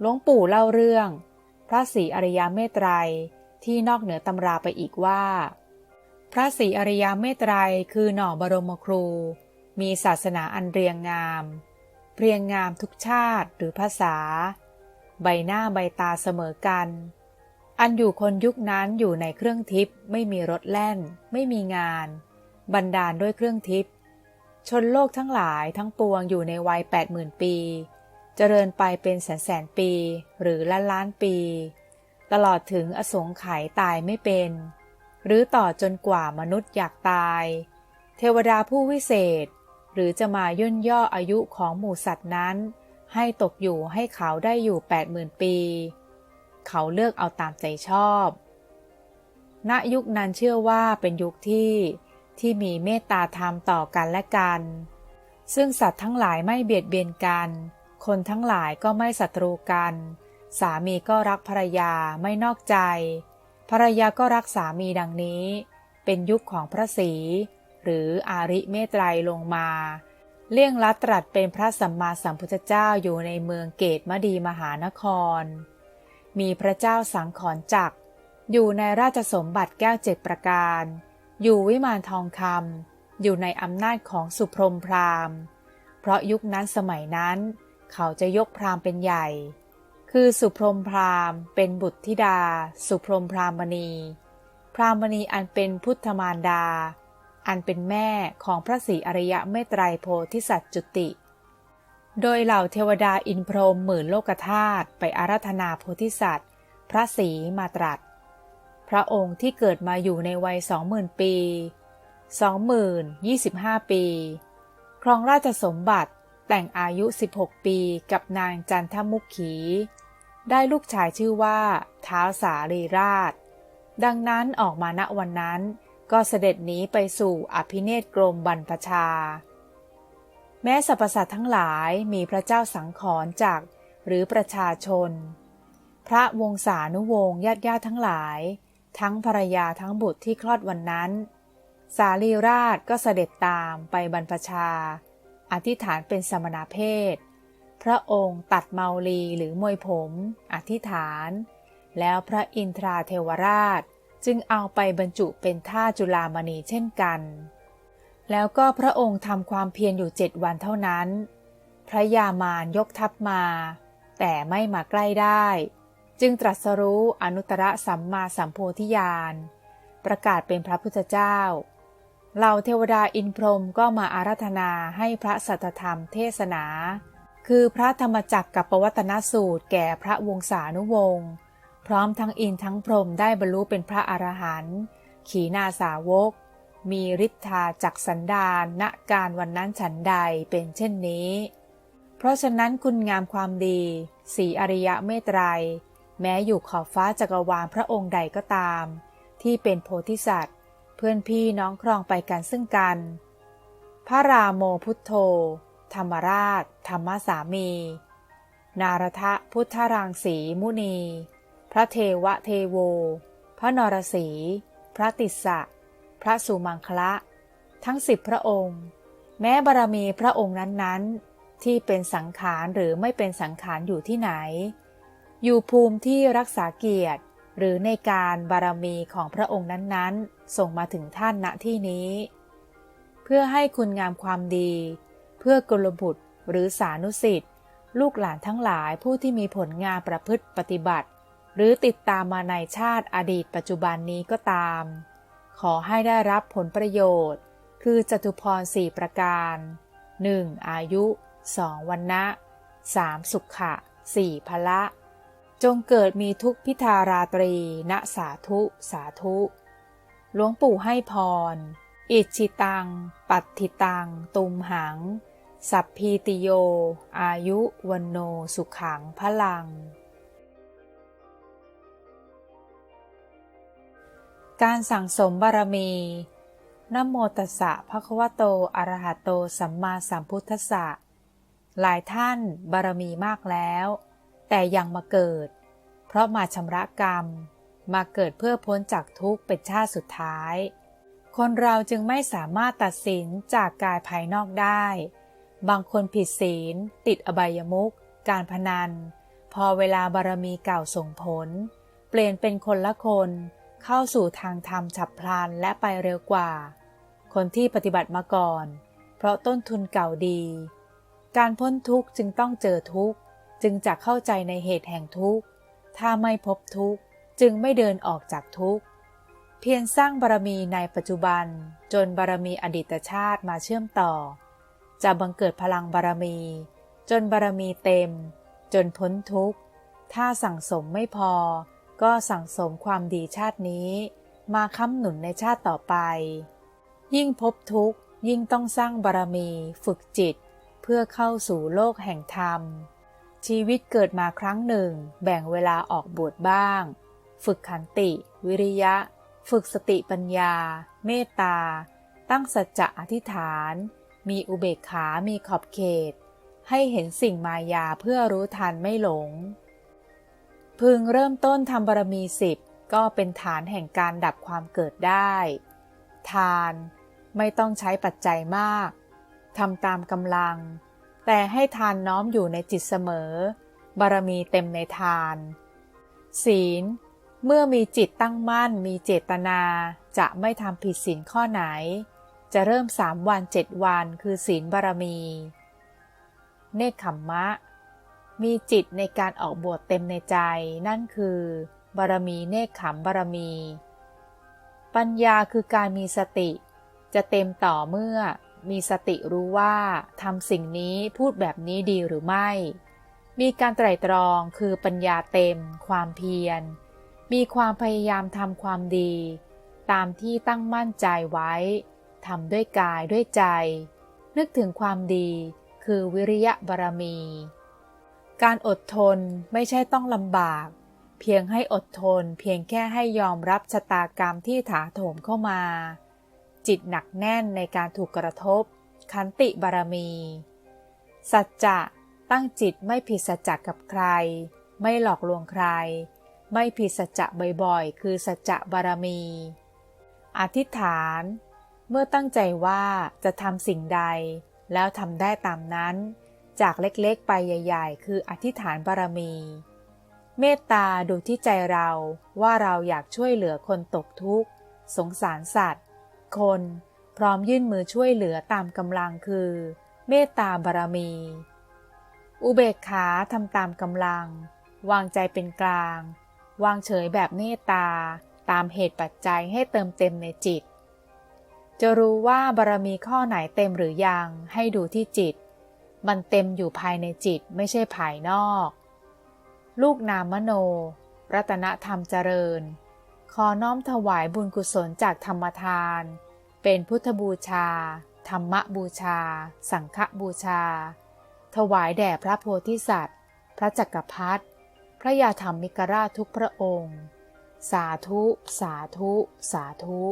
หลวงปู่เล่าเรื่อง พระศรีอริยเมตไตรที่นอกเหนือตำราไปอีกว่า พระศรีอริยเมตไตรคือหน่อบรมครู มีศาสนาอันเรียงงามเรียงงามทุกชาติหรือภาษา ใบหน้าใบตาเสมอกัน อันอยู่คนยุคนั้นอยู่ในเครื่องทิพย์ไม่มีรถแล่น ไม่มีงาน บันดาลด้วยเครื่องทิพย์ชนโลกทั้งหลายทั้งปวงอยู่ในวัยแปดหมื่นปี เจริญไปเป็นแสนแสนปี หรือล้านล้านปี ตลอดถึงอสงไขยตายไม่เป็น หรือต่อจนกว่ามนุษย์อยากตาย เทวดาผู้วิเศษ หรือจะมาย่นย่ออายุของหมู่สัตว์นั้น ให้ตกอยู่ให้เขาได้อยู่แปดหมื่นปี เขาเลือกเอาตามใจชอบ ณยุคนั้นเชื่อว่าเป็นยุคที่ที่มีเมตตาธรรมต่อกันและกัน ซึ่งสัตว์ทั้งหลายไม่เบียดเบียนกัน คนทั้งหลายก็ไม่ศัตรูกัน สามีก็รักภรรยาไม่นอกใจ ภรรยาก็รักสามีดังนี้ เป็นยุคของพระศรีหรืออาริเมตไตรลงมา เลี่ยงลัดตรัสเป็นพระสัมมาสัมพุทธเจ้าอยู่ในเมืองเกตมดีมหานคร มีพระเจ้าสังขรจักอยู่ในราชสมบัติแก้วเจ็ดประการ อยู่วิมานทองคำอยู่ในอำนาจของสุพรมพราหมณ์ เพราะยุคนั้นสมัยนั้น เขาจะยกพราหมณ์เป็นใหญ่ คือสุพรมพราหมณ์ เป็นบุตรธิดา สุพรมพราหมณี พราหมณีอันเป็นพุทธมารดา อันเป็นแม่ของพระศรีอริยะเมตไตรโพธิสัตว์จุติ โดยเหล่าเทวดาอินพรหมหมื่นโลกธาตุไปอาราธนาโพธิสัตว์ พระศรีมาตรัส พระองค์ที่เกิดมาอยู่ในวัยสองหมื่นปีสองหมื่นยี่สิบห้าปีครองราชสมบัติ แต่งอายุ 16 ปีกับนางจันทมุขี ได้ลูกชายชื่อว่าท้าวสารีราช ดังนั้นออกมาณวันนั้น ก็เสด็จหนีไปสู่อภิเนศกรมบรรพชา แม้สรรพสัตว์ทั้งหลายมีพระเจ้าสังขรจากหรือประชาชน พระวงศานุวงศ์ญาติญาติทั้งหลาย ทั้งภรรยาทั้งบุตรที่คลอดวันนั้น สารีราชก็เสด็จตามไปบรรพชา อธิษฐานเป็นสมณเพศ พระองค์ตัดเมาลีหรือมวยผม อธิษฐาน แล้วพระอินทราเทวราชจึงเอาไปบรรจุเป็นท่าจุลามณีเช่นกัน แล้วก็พระองค์ทำความเพียรอยู่เจ็ดวันเท่านั้น พระยามารยกทัพมา แต่ไม่มาใกล้ได้ จึงตรัสรู้อนุตตรสัมมาสัมโพธิญาณ ประกาศเป็นพระพุทธเจ้า เหล่าเทวดาอินพรหมก็มาอาราธนาให้พระสัทธรรมเทศนา คือพระธรรมจักรกับปวัตนสูตรแก่พระวงศานุวงศ์พร้อมทั้งอินทั้งพรหมได้บรรลุเป็นพระอรหันต์ขีณาสาวก มีฤทธาจักสันดานณการวันนั้นฉันใดเป็นเช่นนี้ เพราะฉะนั้นคุณงามความดี สีอริยะเมตไตรแม้อยู่ขอบฟ้าจักรวาลพระองค์ใดก็ตาม ที่เป็นโพธิสัตว์ พื่อนพี่น้องครองไปกันซึ่งกัน พระราโมพุทโธ ธรรมราช ธรรมสามี นารทะพุทธรังสีมุนี พระเทวเทโว พระนรสี พระติสสะ พระสุมังคละ ทั้งสิบพระองค์ แม้บารมีพระองค์นั้นๆ ที่เป็นสังขารหรือไม่เป็นสังขารอยู่ที่ไหน อยู่ภูมิที่รักษาเกียรติ หรือในการบารมีของพระองค์นั้นๆ ส่งมาถึงท่านณที่นี้ เพื่อให้คุณงามความดี เพื่อกุลบุตรหรือสานุสิทธิ์ลูกหลานทั้งหลายผู้ที่มีผลงานประพฤติปฏิบัติ หรือติดตามมาในชาติอดีตปัจจุบันนี้ก็ตาม ขอให้ได้รับผลประโยชน์ คือจตุพรสี่ประการ 1. อายุ 2. วันนะ 3. สุขะ 4. พละ จงเกิดมีทุกพิธาราตรี ณสาธุ สาธุ หลวงปู่ให้พร อิชิตัง ปัตติตัง ตุมหัง สัพพีติโย อายุวันโนสุขังพลัง การสั่งสมบารมีนโมตัสสะภะคะวะโต อะระหะโต สัมมาสัมพุทธัสสะ หลายท่านบารมีมากแล้ว แต่ยังมาเกิด เพราะมาชำระกรรม มาเกิดเพื่อพ้นจากทุกข์เป็นชาติสุดท้าย คนเราจึงไม่สามารถตัดสินจากกายภายนอกได้ บางคนผิดศีล ติดอบายมุขการพนัน พอเวลาบารมีเก่าส่งผล เปลี่ยนเป็นคนละคน เข้าสู่ทางธรรมฉับพลันและไปเร็วกว่า คนที่ปฏิบัติมาก่อน เพราะต้นทุนเก่าดี การพ้นทุกข์จึงต้องเจอทุกข์ จึงจะเข้าใจในเหตุแห่งทุกข์ ถ้าไม่พบทุกข์ จึงไม่เดินออกจากทุกข์ เพียรสร้างบารมีในปัจจุบัน จนบารมีอดีตชาติมาเชื่อมต่อ จะบังเกิดพลังบารมี จนบารมีเต็ม จนพ้นทุกข์ ถ้าสั่งสมไม่พอ ก็สั่งสมความดีชาตินี้ มาค้ำหนุนในชาติต่อไป ยิ่งพบทุกข์ยิ่งต้องสร้างบารมีฝึกจิต เพื่อเข้าสู่โลกแห่งธรรม ชีวิตเกิดมาครั้งหนึ่ง แบ่งเวลาออกบวชบ้าง ฝึกขันติ วิริยะ ฝึกสติปัญญา เมตตา ตั้งสัจจะอธิษฐาน มีอุเบกขา มีขอบเขต ให้เห็นสิ่งมายาเพื่อรู้ทันไม่หลง พึงเริ่มต้นทำบารมีสิบก็เป็นฐานแห่งการดับความเกิดได้ ทานไม่ต้องใช้ปัจจัยมากทำตามกำลัง แต่ให้ทานน้อมอยู่ในจิตเสมอ บารมีเต็มในทาน ศีล เมื่อมีจิตตั้งมั่นมีเจตนา จะไม่ทำผิดศีลข้อไหน จะเริ่มสามวันเจ็ดวันคือศีลบารมี เนคขมมะ มีจิตในการออกบวชเต็มในใจ นั่นคือบารมีเนคขมบารมี ปัญญาคือการมีสติ จะเต็มต่อเมื่อ มีสติรู้ว่าทำสิ่งนี้พูดแบบนี้ดีหรือไม่ มีการไตร่ตรองคือปัญญาเต็ม ความเพียร มีความพยายามทำความดี ตามที่ตั้งมั่นใจไว้ทำด้วยกายด้วยใจ นึกถึงความดีคือวิริยะบารมี การอดทนไม่ใช่ต้องลำบาก เพียงให้อดทนเพียงแค่ให้ยอมรับชะตากรรมที่ถาโถมเข้ามา จิตหนักแน่นในการถูกกระทบ ขันติบารมี สัจจะตั้งจิตไม่ผิดสัจจะกับใคร ไม่หลอกลวงใคร ไม่ผิดสัจจะบ่อยๆ คือสัจจะบารมี อธิษฐาน เมื่อตั้งใจว่าจะทำสิ่งใด แล้วทำได้ตามนั้น จากเล็กๆไปใหญ่ ๆ คืออธิษฐานบารมี เมตตาดูที่ใจเราว่าเราอยากช่วยเหลือคนตกทุกข์ สงสารสัตว์ คน พร้อมยื่นมือช่วยเหลือตามกำลังคือ เมตตาบารมี อุเบกขาทำตามกำลัง วางใจเป็นกลาง วางเฉยแบบเมตตา ตามเหตุปัจจัยให้เติมเต็มในจิต จะรู้ว่าบารมีข้อไหนเต็มหรือยังให้ดูที่จิต มันเต็มอยู่ภายในจิตไม่ใช่ภายนอก ลูกนามโน รัตนธรรมเจริญ ขอน้อมถวายบุญกุศลจากธรรมทาน เป็นพุทธบูชา ธรรมบูชา สังฆบูชา ถวายแด่พระโพธิสัตว์ พระจักรพรรดิ พระยาธรรมิกราชทุกพระองค์ สาธุ สาธุ สาธุ